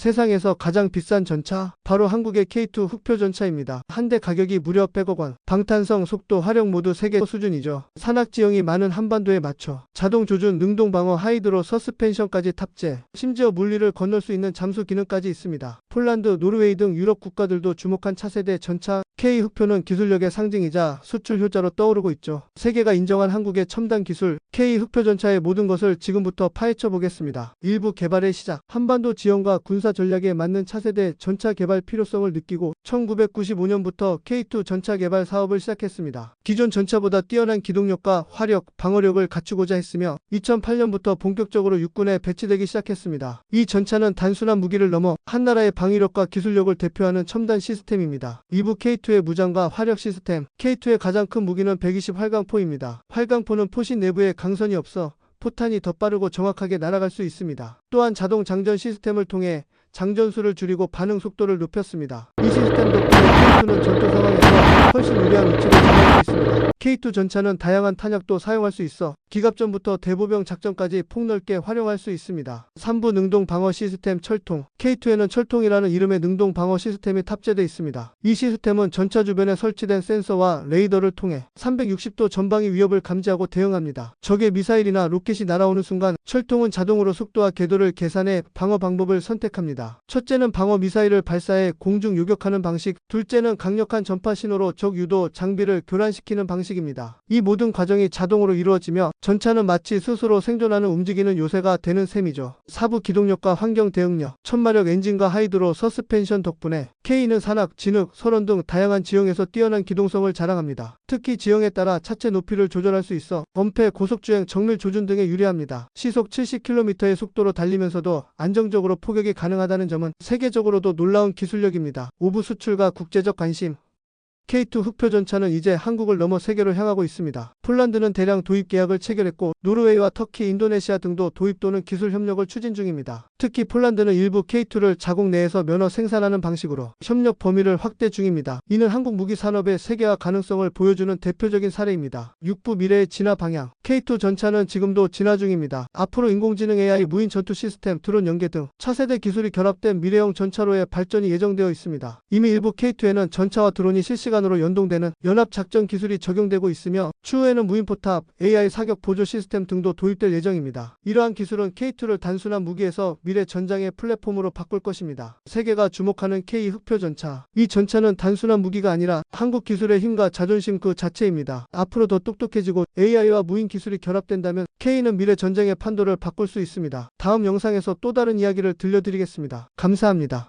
세상에서 가장 비싼 전차 바로 한국의 K2 흑표 전차입니다. 한 대 가격이 무려 100억 원. 방탄성, 속도, 화력 모두 세계 수준이죠. 산악 지형이 많은 한반도에 맞춰 자동 조준, 능동 방어, 하이드로 서스펜션까지 탑재. 심지어 물리를 건널 수 있는 잠수 기능까지 있습니다. 폴란드, 노르웨이 등 유럽 국가들도 주목한 차세대 전차 K 흑표는 기술력의 상징이자 수출 효자로 떠오르고 있죠. 세계가 인정한 한국의 첨단 기술 K 흑표 전차의 모든 것을 지금부터 파헤쳐 보겠습니다. 일부 개발의 시작. 한반도 지형과 군사 전략에 맞는 차세대 전차 개발 필요성을 느끼고 1995년부터 K2 전차 개발 사업을 시작했습니다. 기존 전차보다 뛰어난 기동력과 화력, 방어력을 갖추고자 했으며 2008년부터 본격적으로 육군에 배치되기 시작했습니다. 이 전차는 단순한 무기를 넘어 한 나라의 방위력과 기술력을 대표하는 첨단 시스템입니다. 이부 K2의 무장과 화력 시스템, K2의 가장 큰 무기는 120 활강포입니다. 활강포는 포신 내부에 강선이 없어 포탄이 더 빠르고 정확하게 날아갈 수 있습니다. 또한 자동 장전 시스템을 통해 장전수를 줄이고 반응 속도를 높였습니다. 이 시스템 덕분에 K2는 전투 상황에서 훨씬 유리한 위치를 점할 수 있습니다. K2 전차는 다양한 탄약도 사용할 수 있어 기갑전부터 대보병 작전까지 폭넓게 활용할 수 있습니다. 3부 능동 방어 시스템 철통 K2에는 철통이라는 이름의 능동 방어 시스템이 탑재되어 있습니다. 이 시스템은 전차 주변에 설치된 센서와 레이더를 통해 360도 전방위 위협을 감지하고 대응합니다. 적의 미사일이나 로켓이 날아오는 순간 철통은 자동으로 속도와 궤도를 계산해 방어 방법을 선택합니다. 첫째는 방어 미사일을 발사해 공중 요격하는 방식, 둘째는 강력한 전파 신호로 적 유도 장비를 교란시키는 방식입니다. 이 모든 과정이 자동으로 이루어지며 전차는 마치 스스로 생존하는 움직이는 요새가 되는 셈이죠. 사부 기동력과 환경 대응력, 천마력 엔진과 하이드로 서스펜션 덕분에 K는 산악, 진흙, 설원 등 다양한 지형에서 뛰어난 기동성을 자랑합니다. 특히 지형에 따라 차체 높이를 조절할 수 있어 엄폐, 고속주행, 정밀 조준 등에 유리합니다. 시속 70km의 속도로 달리면서도 안정적으로 포격이 가능하다는 점은 세계적으로도 놀라운 기술력입니다. 오부 수출과 국제적 관심, K2 흑표 전차는 이제 한국을 넘어 세계로 향하고 있습니다. 폴란드는 대량 도입 계약을 체결했고 노르웨이와 터키, 인도네시아 등도 도입 또는 기술 협력을 추진 중입니다. 특히 폴란드는 일부 K2를 자국 내에서 면허 생산하는 방식으로 협력 범위를 확대 중입니다. 이는 한국 무기 산업의 세계화 가능성을 보여주는 대표적인 사례입니다. 육부 미래의 진화 방향 K2 전차는 지금도 진화 중입니다. 앞으로 인공지능 AI, 무인 전투 시스템, 드론 연계 등 차세대 기술이 결합된 미래형 전차로의 발전이 예정되어 있습니다. 이미 일부 K2에는 전차와 드론이 실시간 으로 연동되는 연합 작전 기술이 적용되고 있으며 추후에는 무인포탑, AI 사격 보조 시스템 등도 도입될 예정입니다. 이러한 기술은 K2를 단순한 무기에서 미래 전장의 플랫폼으로 바꿀 것입니다. 세계가 주목하는 K 흑표 전차. 이 전차는 단순한 무기가 아니라 한국 기술의 힘과 자존심 그 자체입니다. 앞으로 더 똑똑해지고 AI와 무인 기술이 결합된다면 K는 미래 전쟁의 판도를 바꿀 수 있습니다. 다음 영상에서 또 다른 이야기를 들려드리겠습니다. 감사합니다.